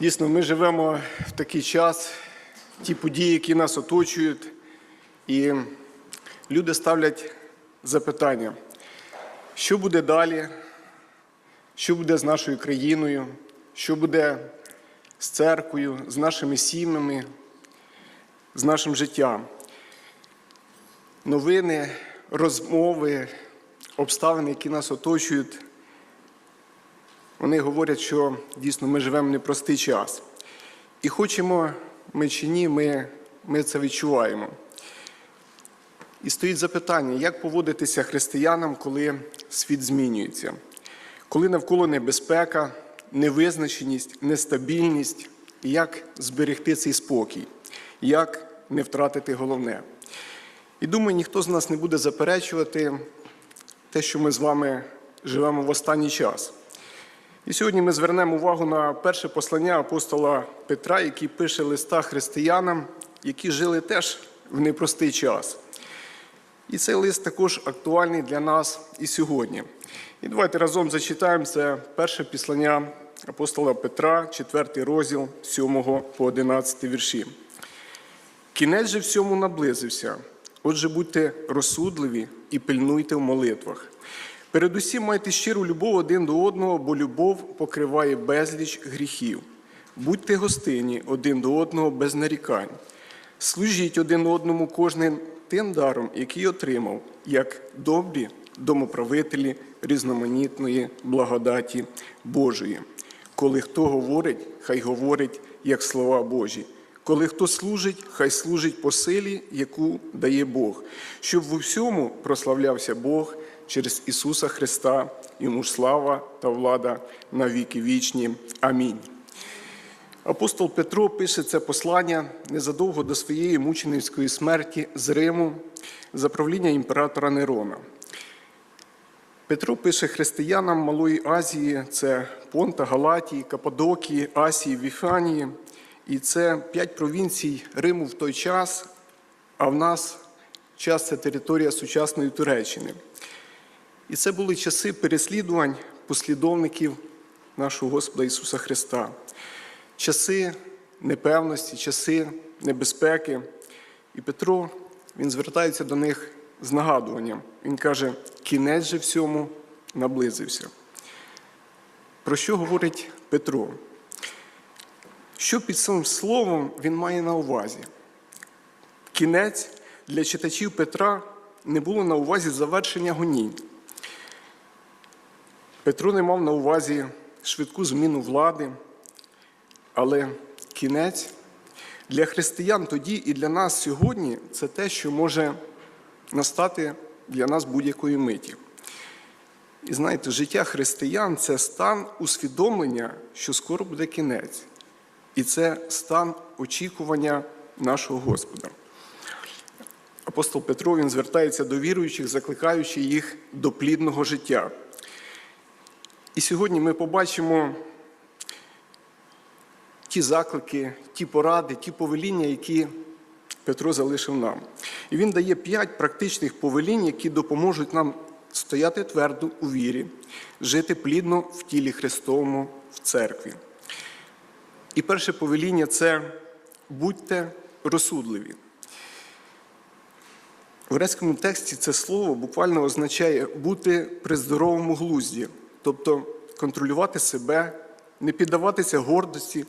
Дійсно, ми живемо в такий час, ті події, які нас оточують, і люди ставлять запитання, що буде далі, що буде з нашою країною, що буде з церквою, з нашими сім'ями, з нашим життям. Новини, розмови, обставини, які нас оточують, вони говорять, що дійсно ми живемо в непростий час. І хочемо ми чи ні, ми, ми це відчуваємо. І стоїть запитання, як поводитися християнам, коли світ змінюється, коли навколо небезпека, невизначеність, нестабільність, як зберегти цей спокій, як не втратити головне. І думаю, ніхто з нас не буде заперечувати те, що ми з вами живемо в останній час. І сьогодні ми звернемо увагу на перше послання апостола Петра, який пише листа християнам, які жили теж в непростий час. І цей лист також актуальний для нас і сьогодні. І давайте разом зачитаємо це перше післання апостола Петра, 4 розділ 7 по 11 вірші. Кінець же всьому наблизився. Отже, будьте розсудливі і пильнуйте в молитвах. Передусім майте щиру любов один до одного, бо любов покриває безліч гріхів. Будьте гостинні один до одного без нарікань. Служіть один одному кожним тим даром, який отримав, як добрі домоправителі різноманітної благодаті Божої. Коли хто говорить, хай говорить як слова Божі. Коли хто служить, хай служить по силі, яку дає Бог, щоб в усьому прославлявся Бог через Ісуса Христа, йому ж слава та влада на віки вічні. Амінь. Апостол Петро пише це послання незадовго до своєї мученицької смерті з Риму за правління імператора Нерона. Петро пише християнам Малої Азії, це Понта, Галатії, Каппадокії, Асії, Віфанії. І це п'ять провінцій Риму в той час, а в нас час це територія сучасної Туреччини. І це були часи переслідувань послідовників нашого Господа Ісуса Христа, часи непевності, часи небезпеки. І Петро він звертається до них з нагадуванням. Він каже: кінець же всьому наблизився. Про що говорить Петро? Що під цим словом він має на увазі? Кінець для читачів Петра не було на увазі завершення гонінь. Петро не мав на увазі швидку зміну влади, але кінець для християн тоді і для нас сьогодні це те, що може настати для нас будь-якої миті. І знаєте, життя християн це стан усвідомлення, що скоро буде кінець. І це стан очікування нашого Господа. Апостол Петро він звертається до віруючих, закликаючи їх до плідного життя. І сьогодні ми побачимо ті заклики, ті поради, ті повеління, які Петро залишив нам. І він дає п'ять практичних повелінь, які допоможуть нам стояти твердо у вірі, жити плідно в тілі Христовому в церкві. І перше повеління це будьте розсудливі. В грецькому тексті це слово буквально означає бути при здоровому глузді, тобто контролювати себе, не піддаватися гордості,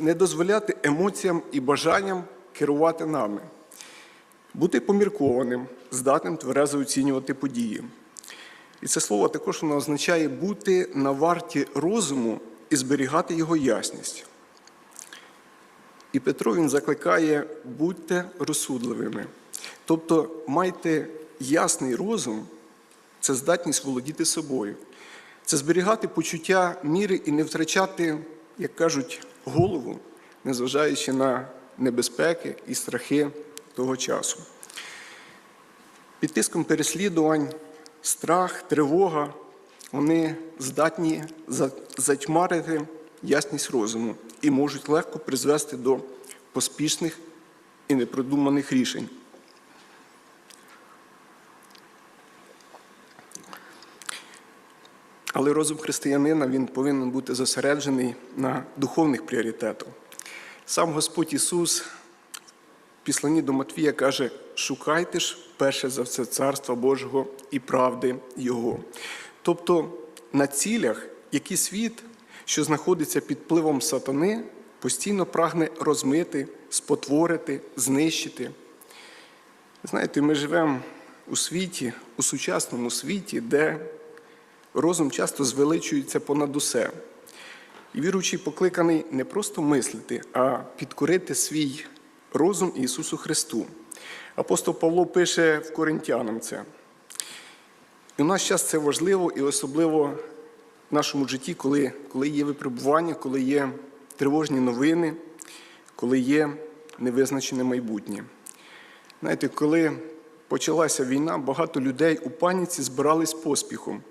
не дозволяти емоціям і бажанням керувати нами, бути поміркованим, здатним тверезо оцінювати події. І це слово також воно означає бути на варті розуму і зберігати його ясність. І Петро він закликає будьте розсудливими. Тобто майте ясний розум, це здатність володіти собою, це зберігати почуття міри і не втрачати, як кажуть, голову, незважаючи на небезпеки і страхи того часу. Під тиском переслідувань, страх, тривога, вони здатні затьмарити ясність розуму і можуть легко призвести до поспішних і непродуманих рішень. Але розум християнина він повинен бути зосереджений на духовних пріоритетах. Сам Господь Ісус в післанні до Матвія каже: шукайте ж перше за все Царства Божого і правди Його. Тобто на цілях, які світ, що знаходиться під впливом сатани, постійно прагне розмити, спотворити, знищити. Знаєте, ми живемо у світі, у сучасному світі, де розум часто звеличується понад усе. І віруючий покликаний не просто мислити, а підкорити свій розум Ісусу Христу. Апостол Павло пише в Коринтянам це. І у нас час це важливо і особливо в нашому житті, коли, коли є випробування, коли є тривожні новини, коли є невизначене майбутнє. Знаєте, коли почалася війна, багато людей у паніці збирались поспіхом.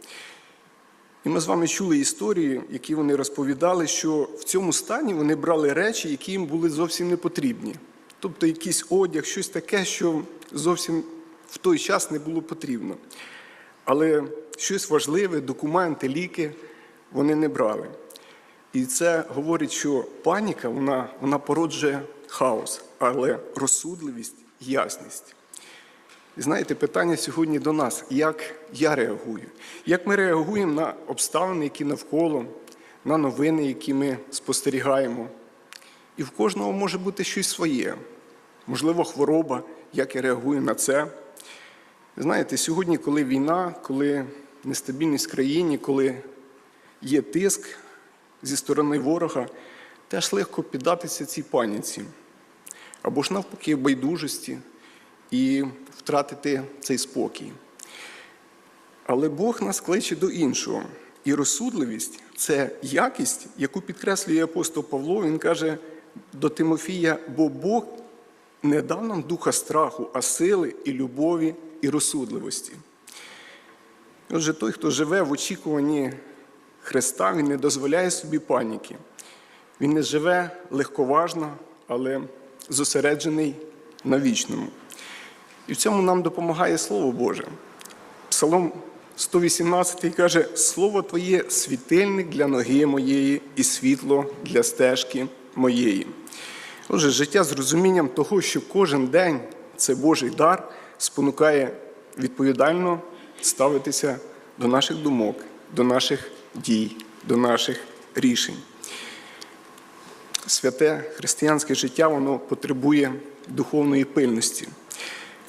І ми з вами чули історії, які вони розповідали, що в цьому стані вони брали речі, які їм були зовсім не потрібні. Тобто якийсь одяг, щось таке, що зовсім в той час не було потрібно. Але щось важливе, документи, ліки вони не брали. І це говорить, що паніка вона, вона породжує хаос, але розсудливість, ясність. І знаєте, питання сьогодні до нас, як я реагую? Як ми реагуємо на обставини, які навколо, на новини, які ми спостерігаємо? І в кожного може бути щось своє. Можливо, хвороба, як я реагую на це. Знаєте, сьогодні, коли війна, коли нестабільність в країні, коли є тиск зі сторони ворога, теж легко піддатися цій паніці. Або ж навпаки, байдужості і втратити цей спокій. Але Бог нас кличе до іншого. І розсудливість це якість, яку підкреслює апостол Павло. Він каже до Тимофія, бо Бог не дав нам духа страху, а сили і любові і розсудливості. Отже, той, хто живе в очікуванні Христа, він не дозволяє собі паніки. Він не живе легковажно, але зосереджений на вічному. І в цьому нам допомагає Слово Боже. Псалом 118 каже: Слово Твоє світильник для ноги моєї і світло для стежки моєї. Отже, життя з розумінням того, що кожен день це Божий дар, спонукає відповідально ставитися до наших думок, до наших дій, до наших рішень. Святе християнське життя воно потребує духовної пильності.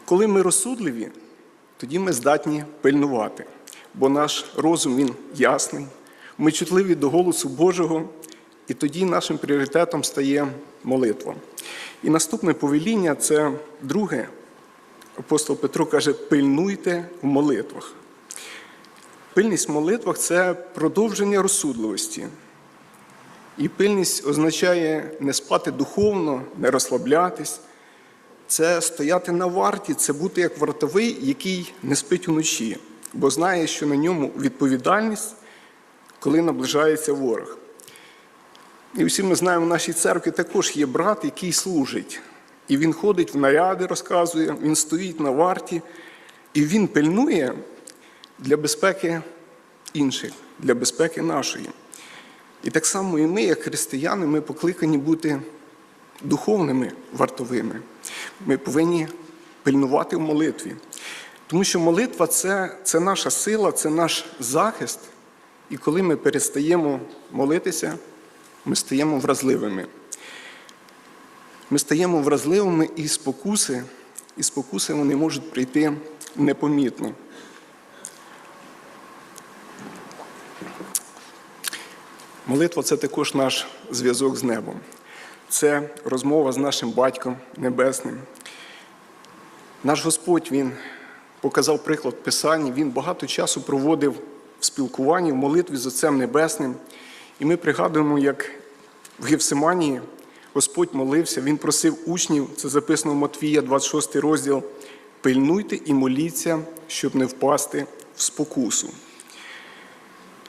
Коли ми розсудливі, тоді ми здатні пильнувати, бо наш розум він ясний, ми чутливі до голосу Божого, і тоді нашим пріоритетом стає молитва. І наступне повеління це друге. Апостол Петро каже: пильнуйте в молитвах. Пильність в молитвах це продовження розсудливості. І пильність означає не спати духовно, не розслаблятись. Це стояти на варті, це бути як вартовий, який не спить уночі, бо знає, що на ньому відповідальність, коли наближається ворог. І всі ми знаємо, в нашій церкві також є брат, який служить. І він ходить в наряди, розказує, він стоїть на варті, і він пильнує для безпеки інших, для безпеки нашої. І так само і ми, як християни, ми покликані бути духовними вартовими. Ми повинні пильнувати в молитві. Тому що молитва це, це наша сила, це наш захист. І коли ми перестаємо молитися, ми стаємо вразливими. Ми стаємо вразливими і спокуси, і спокуси вони можуть прийти непомітно. Молитва це також наш зв'язок з небом. Це розмова з нашим батьком Небесним. Наш Господь Він показав приклад Писання, Він багато часу проводив в спілкуванні, в молитві з Отцем Небесним. І ми пригадуємо, як в Гефсиманії Господь молився, Він просив учнів, це записано в Матвія, 26 розділ, пильнуйте і моліться, щоб не впасти в спокусу.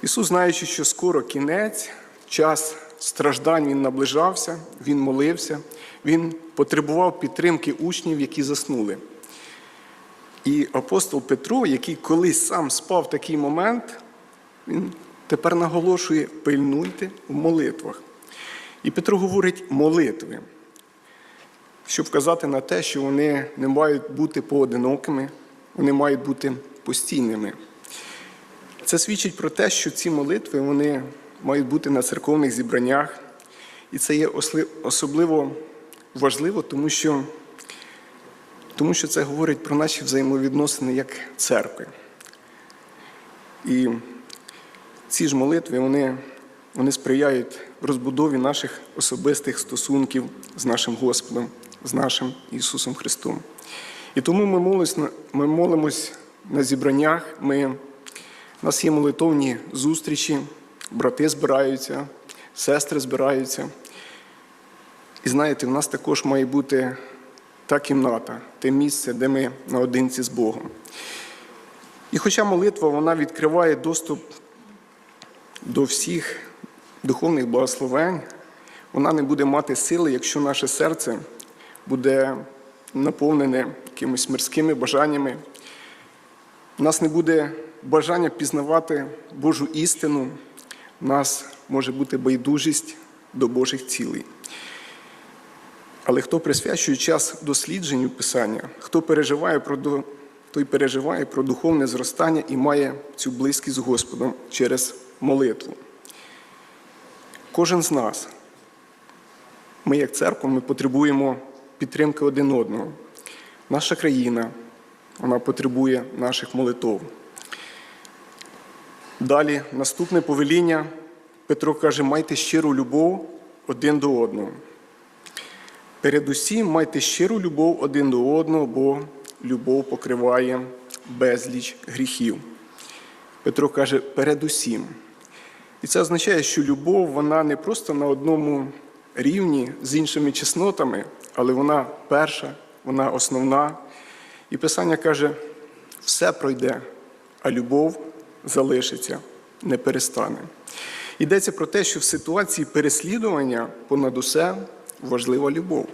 Ісус, знаючи, що скоро кінець, час страждань Він наближався, Він молився, Він потребував підтримки учнів, які заснули. І апостол Петро, який колись сам спав в такий момент, він тепер наголошує пильнуйте в молитвах. І Петро говорить молитви, щоб вказати на те, що вони не мають бути поодинокими, вони мають бути постійними. Це свідчить про те, що ці молитви вони мають бути на церковних зібраннях, і це є особливо важливо, тому що, тому що це говорить про наші взаємовідносини як церкви. І ці ж молитви вони, вони сприяють розбудові наших особистих стосунків з нашим Господом, з нашим Ісусом Христом. І тому ми молимось, ми молимось на зібраннях. Ми, у нас є молитовні зустрічі, брати збираються, сестри збираються. І знаєте, в нас також має бути та кімната, те місце, де ми наодинці з Богом. І хоча молитва вона відкриває доступ до всіх духовних благословень, вона не буде мати сили, якщо наше серце буде наповнене якимись мирськими бажаннями. У нас не буде бажання пізнавати Божу істину, нас може бути байдужість до Божих цілей. Але хто присвячує час дослідженню Писання, хто переживає про той переживає про духовне зростання і має цю близькість з Господом через молитву. Кожен з нас, ми як церква, ми потребуємо підтримки один одного. Наша країна, вона потребує наших молитов. Далі, наступне повеління, Петро каже, майте щиру любов один до одного. Передусім майте щиру любов один до одного, бо любов покриває безліч гріхів. Петро каже, передусім. І це означає, що любов вона не просто на одному рівні з іншими чеснотами, але вона перша, вона основна. І Писання каже, все пройде, а любов залишиться, не перестане. Йдеться про те, що в ситуації переслідування понад усе важлива любов.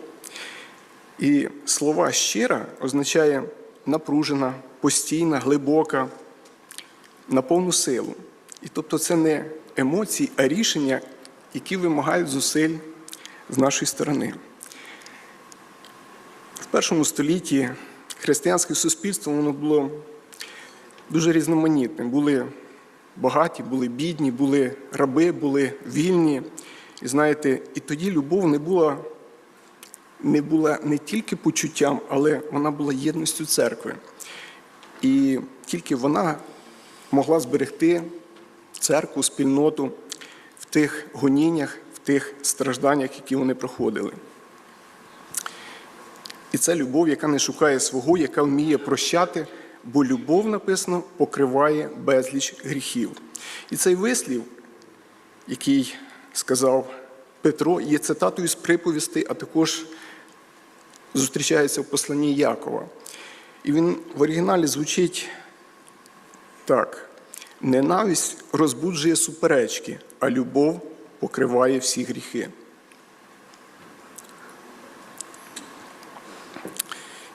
І слова щира означає напружена, постійна, глибока, на повну силу. І тобто це не емоції, а рішення, які вимагають зусиль з нашої сторони. В першому столітті християнське суспільство воно було дуже різноманітним. Були багаті, були бідні, були раби, були вільні. І знаєте, і тоді любов не була, не була не тільки почуттям, але вона була єдністю церкви. І тільки вона могла зберегти церкву, спільноту в тих гоніннях, в тих стражданнях, які вони проходили. І це любов, яка не шукає свого, яка вміє прощати, бо любов, написано, покриває безліч гріхів. І цей вислів, який сказав Петро, є цитатою з приповістей, а також зустрічається в посланні Якова. І він в оригіналі звучить так: ненависть розбуджує суперечки, а любов покриває всі гріхи.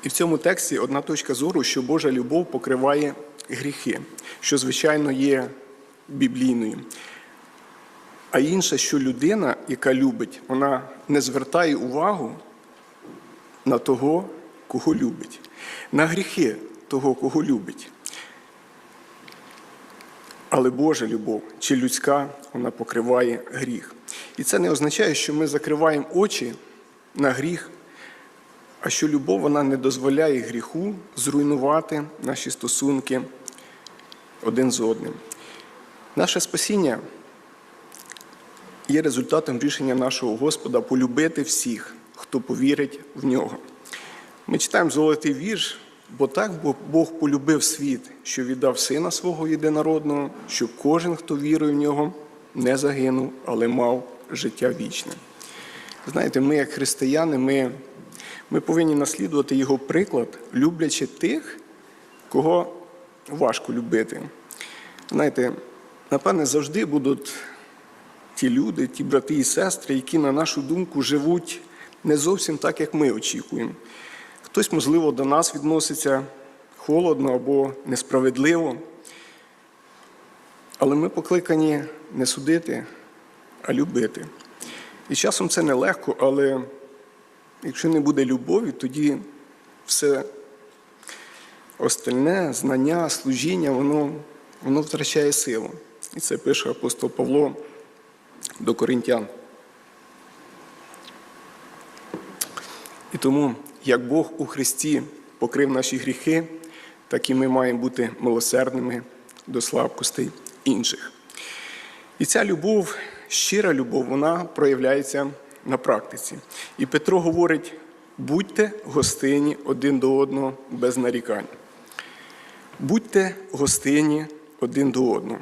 І в цьому тексті одна точка зору, що Божа любов покриває гріхи, що, звичайно, є біблійною. А інша, що людина, яка любить, вона не звертає увагу на того, кого любить, на гріхи того, кого любить. Але Божа любов чи людська, вона покриває гріх. І це не означає, що ми закриваємо очі на гріх, а що любов вона не дозволяє гріху зруйнувати наші стосунки один з одним. Наше спасіння є результатом рішення нашого Господа полюбити всіх, хто повірить в нього. Ми читаємо золотий вірш, бо так Бог полюбив світ, що віддав сина свого єдинородного, щоб кожен, хто вірує в нього, не загинув, але мав життя вічне. Знаєте, ми, як християни, ми, ми повинні наслідувати його приклад, люблячи тих, кого важко любити. Знаєте, напевне, завжди будуть ті люди, ті брати і сестри, які, на нашу думку, живуть не зовсім так, як ми очікуємо. Хтось, можливо, до нас відноситься холодно або несправедливо. Але ми покликані не судити, а любити. І часом це нелегко, але якщо не буде любові, тоді все остальне, знання, служіння, воно, воно втрачає силу. І це пише апостол Павло до Коринтян. І тому, як Бог у Христі покрив наші гріхи, так і ми маємо бути милосердними до слабкостей інших. І ця любов, щира любов, вона проявляється на практиці. І Петро говорить: будьте гостинні один до одного без нарікань. Будьте гостинні один до одного.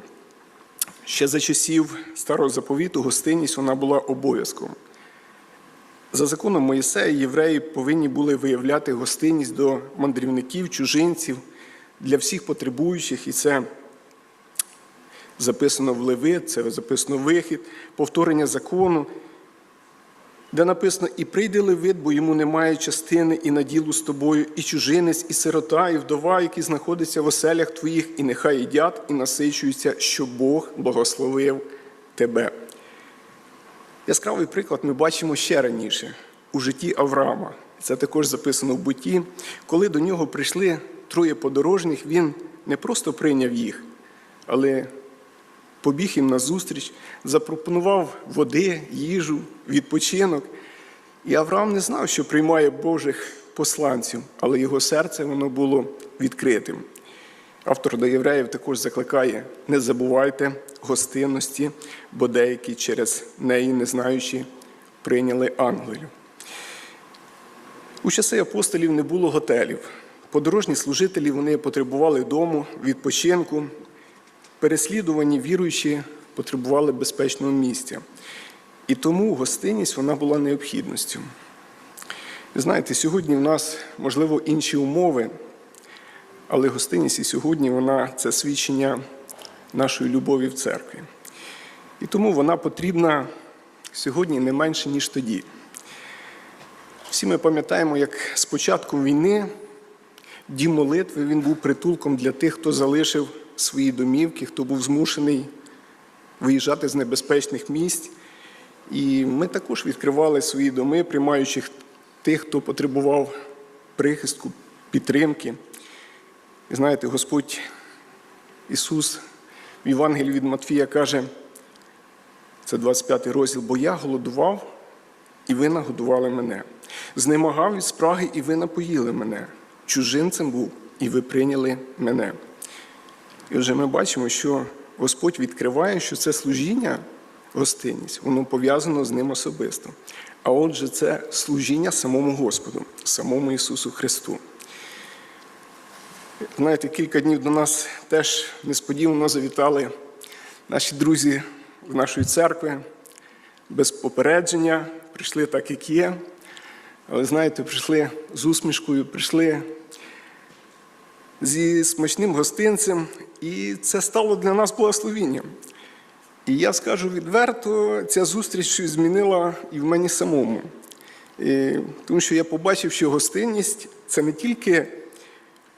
Ще за часів старого заповіту гостинність вона була обов'язком. За законом Моїсея євреї повинні були виявляти гостинність до мандрівників, чужинців, для всіх потребуючих, і це записано в Левит, це записано вихід, повторення закону, де написано: І прийде Левит, бо йому немає частини і наділу з тобою, і чужинець, і сирота, і вдова, які знаходяться в оселях твоїх, і нехай їдять і насичуються, що Бог благословив тебе. Яскравий приклад ми бачимо ще раніше у житті Авраама. Це також записано в буті. Коли до нього прийшли троє подорожніх, він не просто прийняв їх, але побіг їм назустріч, запропонував води, їжу, відпочинок. І Авраам не знав, що приймає Божих посланців, але його серце воно було відкритим. Автор до євреїв також закликає: не забувайте гостинності, бо деякі через неї, не знаючи, прийняли ангелів. У часи апостолів не було готелів. Подорожні служителі вони потребували дому, відпочинку, переслідувані віруючі потребували безпечного місця. І тому гостинність вона була необхідністю. Знаєте, сьогодні в нас, можливо, інші умови, але гостинність і сьогодні вона це свідчення нашої любові в церкві. І тому вона потрібна сьогодні не менше, ніж тоді. Всі ми пам'ятаємо, як з початком війни дім молитви він був притулком для тих, хто залишив свої домівки, хто був змушений виїжджати з небезпечних місць. І ми також відкривали свої доми, приймаючи тих, хто потребував прихистку, підтримки. І знаєте, Господь Ісус в Євангелії від Матфія каже, це 25 розділ, бо я голодував, і ви нагодували мене. Знемагав від спраги, і ви напоїли мене. Чужинцем був, і ви прийняли мене. І вже ми бачимо, що Господь відкриває, що це служіння, гостинність, воно пов'язано з ним особисто. А отже, це служіння самому Господу, самому Ісусу Христу. Знаєте, кілька днів до нас теж несподівано завітали наші друзі в нашої церкви без попередження, прийшли так, як є. Але знаєте, прийшли з усмішкою, прийшли зі смачним гостинцем, і це стало для нас благословінням. І я скажу відверто, ця зустріч щось змінила і в мені самому. І, тому що я побачив, що гостинність це не тільки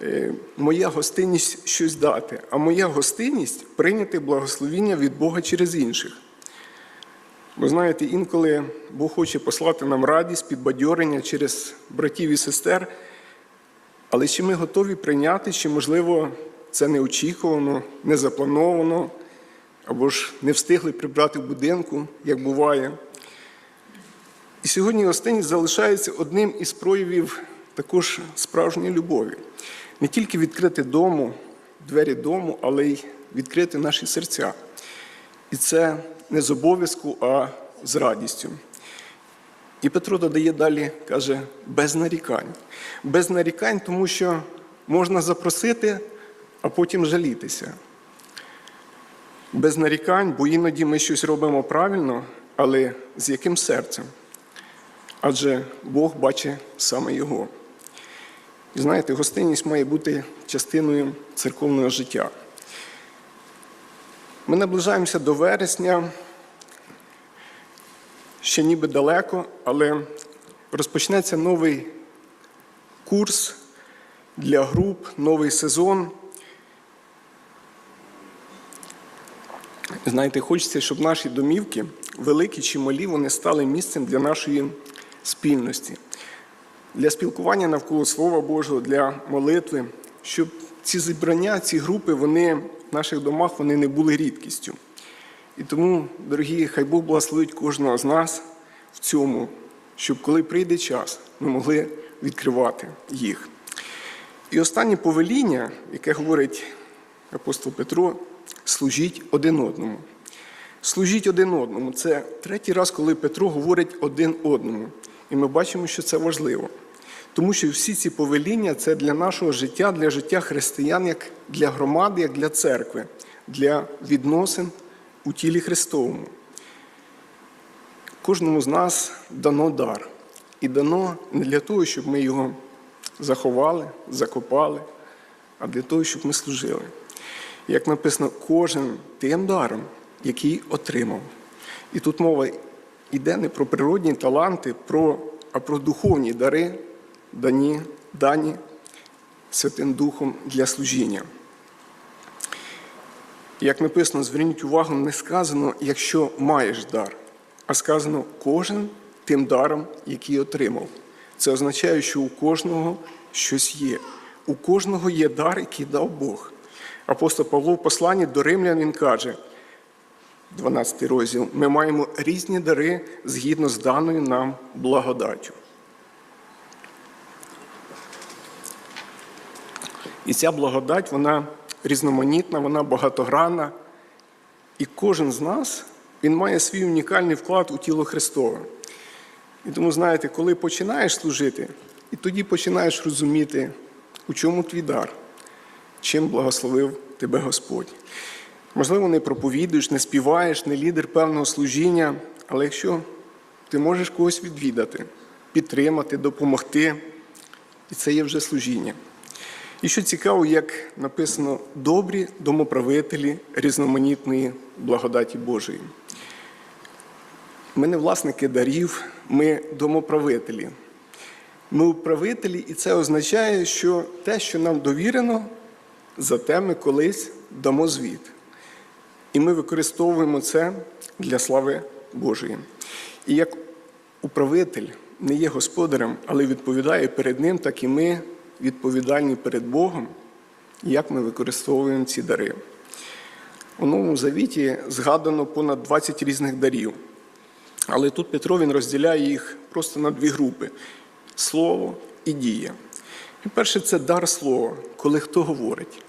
е, моя гостинність щось дати, а моя гостинність прийняти благословіння від Бога через інших. Бо знаєте, інколи Бог хоче послати нам радість, підбадьорення через братів і сестер, але чи ми готові прийняти, чи, можливо, це неочікувано, не заплановано, або ж не встигли прибрати в будинку, як буває. І сьогодні гостинність залишається одним із проявів також справжньої любові. Не тільки відкрити дому, двері дому, але й відкрити наші серця. І це не з обов'язку, а з радістю. І Петро додає далі, каже, без нарікань. Без нарікань, тому що можна запросити, а потім жалітися. Без нарікань, бо іноді ми щось робимо правильно, але з яким серцем? Адже Бог бачить саме Його. І знаєте, гостинність має бути частиною церковного життя. Ми наближаємося до вересня, ще ніби далеко, але розпочнеться новий курс для груп, новий сезон. Знаєте, хочеться, щоб наші домівки, великі чи малі, вони стали місцем для нашої спільності, для спілкування навколо Слова Божого, для молитви, щоб ці зібрання, ці групи, вони в наших домах вони не були рідкістю. І тому, дорогі, хай Бог благословить кожного з нас в цьому, щоб коли прийде час, ми могли відкривати їх. І останнє повеління, яке говорить апостол Петро, служіть один одному. Служіть один одному. Це третій раз, коли Петро говорить один одному. І ми бачимо, що це важливо. Тому що всі ці повеління це для нашого життя, для життя християн, як для громади, як для церкви, для відносин у тілі Христовому. Кожному з нас дано дар. І дано не для того, щоб ми його заховали, закопали, а для того, щоб ми служили. Як написано, кожен тим даром, який отримав. І тут мова йде не про природні таланти, а про духовні дари, дані, дані Святим Духом для служіння. Як написано, зверніть увагу, не сказано, якщо маєш дар, а сказано кожен тим даром, який отримав. Це означає, що у кожного щось є. У кожного є дар, який дав Бог. Апостол Павло в посланні до римлян він каже, 12 розділ, ми маємо різні дари згідно з даною нам благодаттю. І ця благодать, вона різноманітна, вона багатогранна. І кожен з нас він має свій унікальний вклад у тіло Христове. І тому, знаєте, коли починаєш служити, і тоді починаєш розуміти, у чому твій дар, чим благословив тебе Господь. Можливо, не проповідуєш, не співаєш, не лідер певного служіння, але якщо ти можеш когось відвідати, підтримати, допомогти, і це є вже служіння. І що цікаво, як написано, добрі домоправителі різноманітної благодаті Божої. Ми не власники дарів, ми домоправителі. Ми управителі, і це означає, що те, що нам довірено, за те ми колись дамо звіт. І ми використовуємо це для слави Божої. І як управитель не є господарем, але відповідає перед ним, так і ми відповідальні перед Богом, як ми використовуємо ці дари. У Новому Завіті згадано понад 20 різних дарів. Але тут Петро він розділяє їх просто на дві групи слово і дія. І перше це дар слова, коли хто говорить.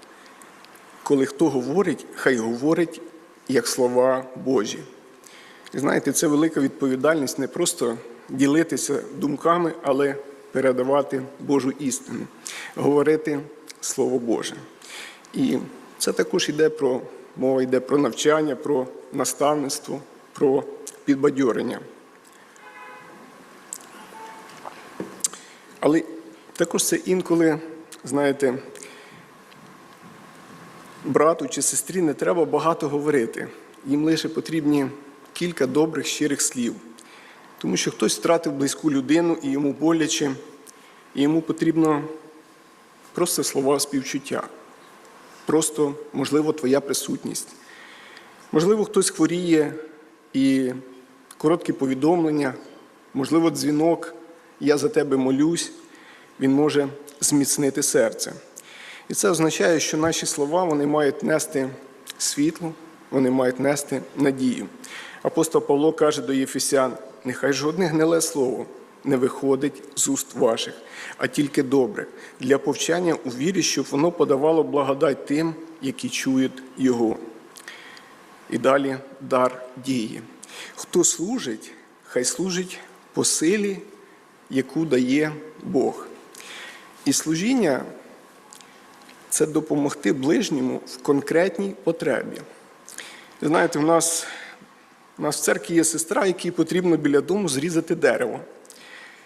Коли хто говорить, хай говорить як слова Божі. І знаєте, це велика відповідальність не просто ділитися думками, але передавати Божу істину, говорити Слово Боже. І це також йде про мова йде про навчання, про наставництво, про підбадьорення. Але також це інколи, знаєте, брату чи сестрі не треба багато говорити. Їм лише потрібні кілька добрих, щирих слів. Тому що хтось втратив близьку людину і йому боляче, і йому потрібно просто слова співчуття, просто, можливо, твоя присутність. Можливо, хтось хворіє і короткі повідомлення, можливо, дзвінок, я за тебе молюсь, він може зміцнити серце. І це означає, що наші слова вони мають нести світло, вони мають нести надію. Апостол Павло каже до Єфесян: нехай жодне гниле слово не виходить з уст ваших, а тільки добре, для повчання у вірі, щоб воно подавало благодать тим, які чують Його. І далі дар дії. Хто служить, хай служить по силі, яку дає Бог. І служіння це допомогти ближньому в конкретній потребі. Знаєте, в нас, у нас в церкві є сестра, якій потрібно біля дому зрізати дерево.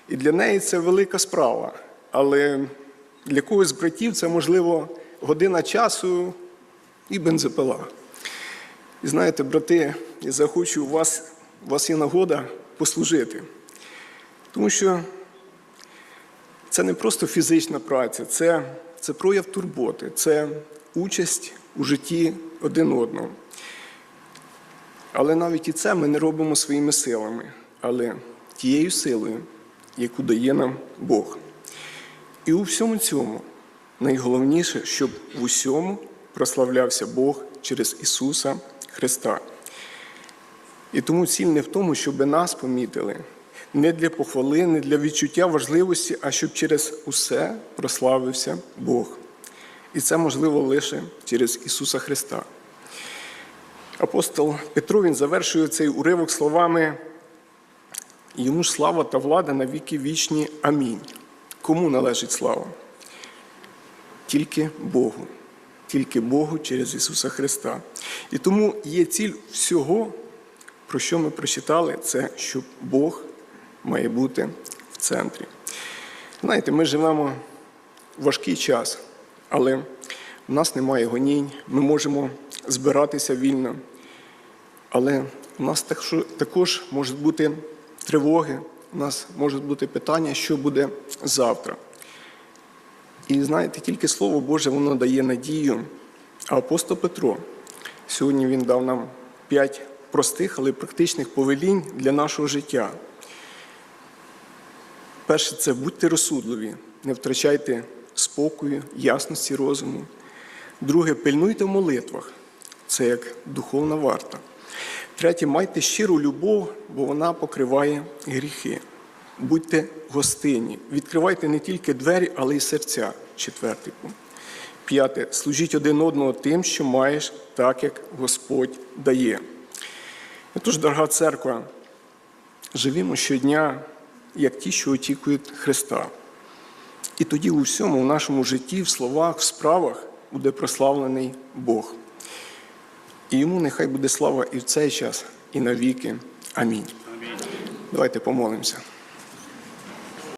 І для неї це велика справа. Але для когось з братів це, можливо, година часу і бензопила. І знаєте, брати, я захочу у вас, у вас є нагода послужити. Тому що це не просто фізична праця, це, це прояв турботи, це участь у житті один одного. Але навіть і це ми не робимо своїми силами, але тією силою, яку дає нам Бог. І у всьому цьому найголовніше, щоб в усьому прославлявся Бог через Ісуса Христа. І тому ціль не в тому, щоб нас помітили, не для похвали, не для відчуття важливості, а щоб через усе прославився Бог. І це можливо лише через Ісуса Христа. Апостол Петро він завершує цей уривок словами: йому ж слава та влада на віки вічні. Амінь. Кому належить слава? Тільки Богу. Тільки Богу через Ісуса Христа. І тому є ціль всього, про що ми прочитали, це що Бог має бути в центрі. Знаєте, ми живемо важкий час, але в нас немає гонінь, ми можемо збиратися вільно. Але у нас також- можуть бути тривоги, у нас можуть бути питання, що буде завтра. І знаєте, тільки Слово Боже воно дає надію. А апостол Петро сьогодні він дав нам п'ять простих, але практичних повелінь для нашого життя. Перше, це будьте розсудливі, не втрачайте спокою, ясності розуму. Друге, пильнуйте в молитвах. Це як духовна варта. Третє, майте щиру любов, бо вона покриває гріхи. Будьте гостинні. Відкривайте не тільки двері, але й серця. Четвертий пункт. П'яте. Служіть один одного тим, що маєш, так як Господь дає. Отож, дорога церква, живімо щодня, як ті, що очікують Христа. І тоді у всьому в нашому житті, в словах, в справах буде прославлений Бог. І йому нехай буде слава і в цей час, і навіки. Амінь. Амінь. Давайте помолимося.